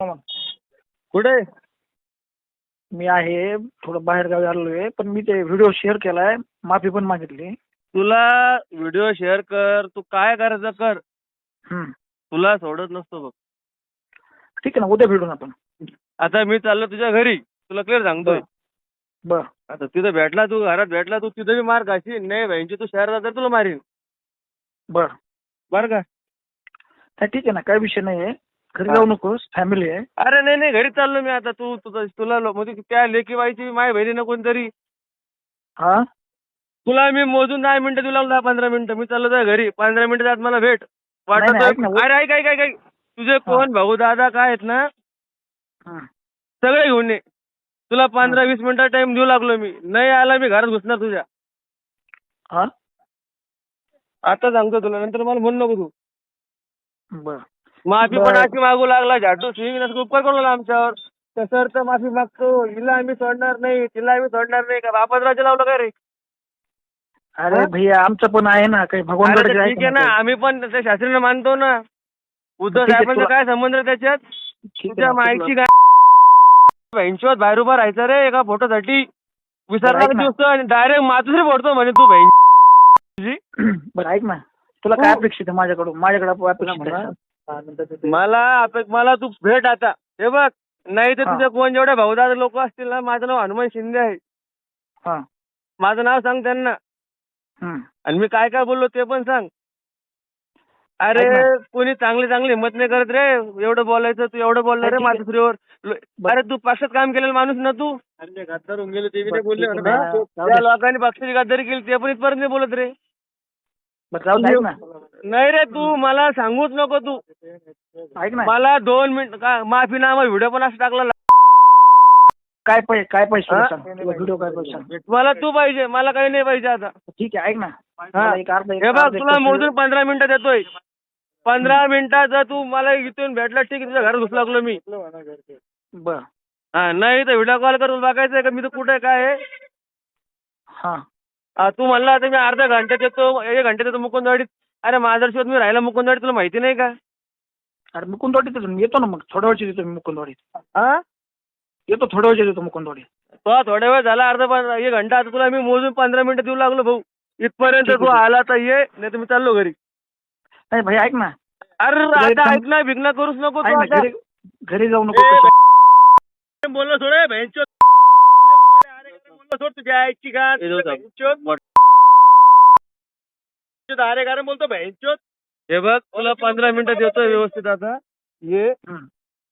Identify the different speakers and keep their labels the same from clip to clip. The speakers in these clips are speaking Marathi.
Speaker 1: कुठे
Speaker 2: मी आहे थोडं बाहेर गावी आलोय पण मी ते व्हिडिओ शेअर केलाय. माफी पण मागितली.
Speaker 1: तुला व्हिडिओ शेअर कर तू काय करायचं कर?
Speaker 2: हम्म.
Speaker 1: तुला सोडत नसतो बघ.
Speaker 2: ठीक आहे ना उद्या भेटून आपण.
Speaker 1: आता मी चाललो तुझ्या घरी. तुला क्लिअर सांगतोय.
Speaker 2: बर.
Speaker 1: आता तिथं भेटला तू घरात भेटला तू तिथं बी मार खाशील. नाही बहिणची तू शहरात तर तुला मारीन.
Speaker 2: बर.
Speaker 1: बरं का?
Speaker 2: नाही, ठीक आहे ना काय विषय नाही आहे घरी जाऊ नकोस फॅमिली आहे.
Speaker 1: अरे नाही नाही घरी चाललो मी आता. तू तुझं तुला लो- म्हणजे त्या लेकी बाईची माझ्या बहिणीनं कोणतरी.
Speaker 2: हा?
Speaker 1: तुला मी मोजून दहा मिनिटं तुला दहा पंधरा मिनिटं. मी चाललो तुझ्या घरी. पंधरा मिनिटं त्यात मला भेट.
Speaker 2: नाही, नाही, ऐक ना,
Speaker 1: वाटत अरे ऐक ऐक ऐक ऐक. तुझे कोण भाऊ दादा काय आहेत ना?
Speaker 2: हं.
Speaker 1: सगळे घेऊन ये. तुला पंधरा वीस मिनिटं टाइम देऊ लागलो मी. नाही आला मी घरात घुसणार तुझ्या.
Speaker 2: हा?
Speaker 1: आता सांगतो तुला. नंतर मला म्हणू नको तू.
Speaker 2: बर.
Speaker 1: माफी पण
Speaker 2: बरं.
Speaker 1: अशी मागू लागला. झाटू स्विंग उपकार करू लागला आमच्यावर. तर सर तर माफी मागतो. हिला आम्ही सोडणार नाही. तिला आम्ही सोडणार नाही. का बापात राजा लावलं काय रे.
Speaker 2: अरे
Speaker 1: हा?
Speaker 2: भैया आमचं पण आहे ना. काही भगवान
Speaker 1: ठीक आहे ना आम्ही पण त्या शास्त्रीनं मानतो ना. उद्धव
Speaker 2: ठीक आहे,
Speaker 1: साहेबांचा
Speaker 2: तुला-
Speaker 1: काय संबंध रे त्याच्यात? तुझ्या माईची काय बहिणचोत बाहेर उभा राहायचं रे. एका फोटोसाठी विसरला
Speaker 2: ना.
Speaker 1: दिवस आणि डायरेक्ट मातुश्री फोडतो म्हणे तू बहीण.
Speaker 2: बरं ऐक ना. तुला काय
Speaker 1: हो.
Speaker 2: अपेक्षित आहे माझ्याकडून? माझ्याकडे अपेक्षित आहे.
Speaker 1: मला आपे- मला तू भेट आता. हे बघ नाही तर
Speaker 2: हा.
Speaker 1: तुझे कोण जेवढे भाऊदार लोक असतील ना माझं नाव हनुमान शिंदे आहे.
Speaker 2: हा.
Speaker 1: माझं नाव सांग त्यांना. आणि मी काय काय बोललो ते पण सांग. अरे. कोणी चांगली चांगली हिंमत नाही करत रे. एवढं बोलायचं तू एवढं बोलला रे लो-
Speaker 2: बरं.
Speaker 1: अरे तू पक्षात काम केलेला माणूस ना तू? अरे गद्दार होऊन गेले ते बोलले. लोकांनी पक्षाची गद्दारी केली ते पण इथपर्यंत नाही बोलत रे. नाही रे तू मला सांगूच नको तू.
Speaker 2: ऐक ना.
Speaker 1: मला दोन मिनिट का माफीनामा व्हिडिओ पण असं टाकला
Speaker 2: काय पाहिजे काय पाहिजे तुला? सांग? तुला व्हिडिओ काय पाहिजे सांग?
Speaker 1: मला तू पाहिजे मला काही नाही पाहिजे आता.
Speaker 2: ठीक आहे ऐक ना.
Speaker 1: हा. बघ तुला मोजून पंधरा मिनिटं देतोय. पंधरा मिनिटात जर तू मला इथून भेटला ठीक आहे तुझ्या घरात घुसू लागलो मी.
Speaker 2: बर.
Speaker 1: हा नाही तर व्हिडिओ कॉल करून बघायचंय का? मी तर कुठे काय आहे?
Speaker 2: हा,
Speaker 1: तू म्हणला आता मी अर्ध्या घंट्यात येतो एक घंट्यात येतो मुकुंदवाडीत. अरे माझ्या शोध मी राहिला मुकुंदवाडीत तुला माहिती नाही का?
Speaker 2: अरे मुकुंदवाडीत येतो ना, येतो ना मग. थोड्या वेळची येतो मी मुकुंदवाडीत.
Speaker 1: हा
Speaker 2: येतो थोड्या वेळची येतो मुकुंदवाडीत.
Speaker 1: तो थोड्या वेळ झाला अर्धा पं- एक घंटा आता तुला मी मोजून पंधरा मिनिटं देऊ लागलो भाऊ. इथपर्यंत तू. आला तर ये नाही तर मी चाललो घरी.
Speaker 2: नाही भाई ऐक ना.
Speaker 1: अरे आता ऐक ना विघ्न करूच नको
Speaker 2: ऐक
Speaker 1: तू
Speaker 2: ना
Speaker 1: आता.
Speaker 2: घरी घरी जाऊ नको.
Speaker 1: ए,
Speaker 2: कसं
Speaker 1: बोललो थोडं बँचो सोड तुझ्या आईची गाण अरे कारण बोलतो बँचोत हे बघ तुला पंधरा मिनिटं देतो व्यवस्थित आता ये
Speaker 2: हम्म.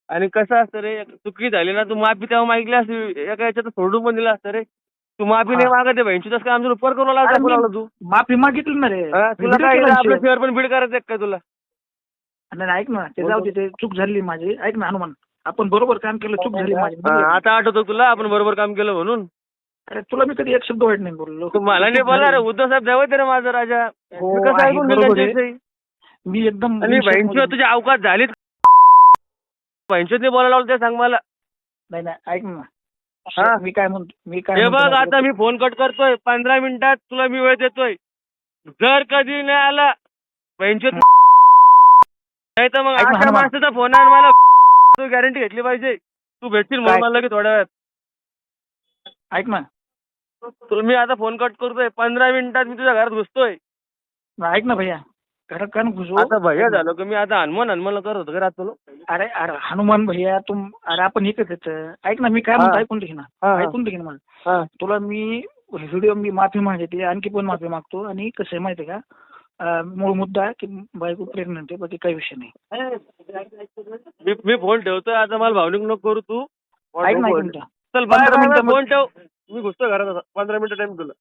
Speaker 1: आणि कसं असतं रे चुकी झाली ना तू माफी तेव्हा मागितली असती एका याच्यात सोडून पण दिलं असतं रे तू माफी नाही
Speaker 2: हा.
Speaker 1: मागत आहे बहिणची तसं काय आमचा उपकार करू
Speaker 2: अरे
Speaker 1: लागला
Speaker 2: मी
Speaker 1: लागला तू
Speaker 2: माफी मागितली ना रे
Speaker 1: हा, तुला काय
Speaker 2: केला ना
Speaker 1: आपलं
Speaker 2: share.
Speaker 1: शेअर पण बीड करायचं काय तुला
Speaker 2: नाही नाही, ऐक ना ते जाऊ दे ते चूक झाली माझी ऐक ना हनुमान आपण बरोबर काम केलं चूक झाली माझी
Speaker 1: हा, आता आठवतो तुला आपण बरोबर काम केलं म्हणून
Speaker 2: अरे तुला मी कधी एक शब्द वाईट नाही बोललो
Speaker 1: तू मला नाही बोला रे. उद्धव साहेब द्यावं रे माझा राजा
Speaker 2: हो,
Speaker 1: मी कसं
Speaker 2: आहे,
Speaker 1: ऐकून घेऊ
Speaker 2: बरोबर आहे.
Speaker 1: त्यांच्याविषयी?
Speaker 2: मी एकदम
Speaker 1: आणि
Speaker 2: मध्ये-
Speaker 1: तुझी अवकात झालीच बहिणचीत नाही बोलायला लावलं ते सांग मला
Speaker 2: नाही नाही ऐक ना
Speaker 1: हा.
Speaker 2: मी काय म्हणतो मी काय
Speaker 1: हे बघ आता? मी फोन कट करतोय पंधरा मिनिटात तुला मी वेळ देतोय जर कधी नाही आला बहिणचीत नाही तर मग
Speaker 2: ऐक ना,
Speaker 1: अशा
Speaker 2: हनुमान.
Speaker 1: माणसाचा फोन आहे मला तू गॅरंटी घेतली पाहिजे तू भेटशील म्हणून
Speaker 2: काय?
Speaker 1: मला की थोड्या वेळात
Speaker 2: ऐक ना
Speaker 1: तुला मी आता फोन कट करतोय. पंधरा मिनिटात मी तुझ्या घरात घुसतोय.
Speaker 2: ऐक ना भैया. घरात कान घुसू.
Speaker 1: आता भैया झालो की मी आता हनुमान हनुमान करत होतो घरात तुला
Speaker 2: अरे अरे हनुमान भैया तुम अरे आपण एकच येतं ऐक ना मी काय
Speaker 1: हा.
Speaker 2: म्हणतो ऐकून घे ना.
Speaker 1: हा, हा.
Speaker 2: ऐकून घे ना मला. तुला मी व्हिडिओ मी माफी मागितली आणखी पण माफी मागतो. आणि कसं आहे माहिती आहे का? अं, मूळ मुद्दा की बायको प्रेग्नंट आहे बाकी काही विषय नाही.
Speaker 1: मी मी फोन ठेवतोय आता मला भावनिक नको करू तू.
Speaker 2: ऐक ना ऐक ना.
Speaker 1: चल
Speaker 2: पंधरा
Speaker 1: बाय
Speaker 2: मिनिटामध्ये-
Speaker 1: फोन ठेव. मी घुसतो घरात आता. पंधरा मिनिटं टाइम तुला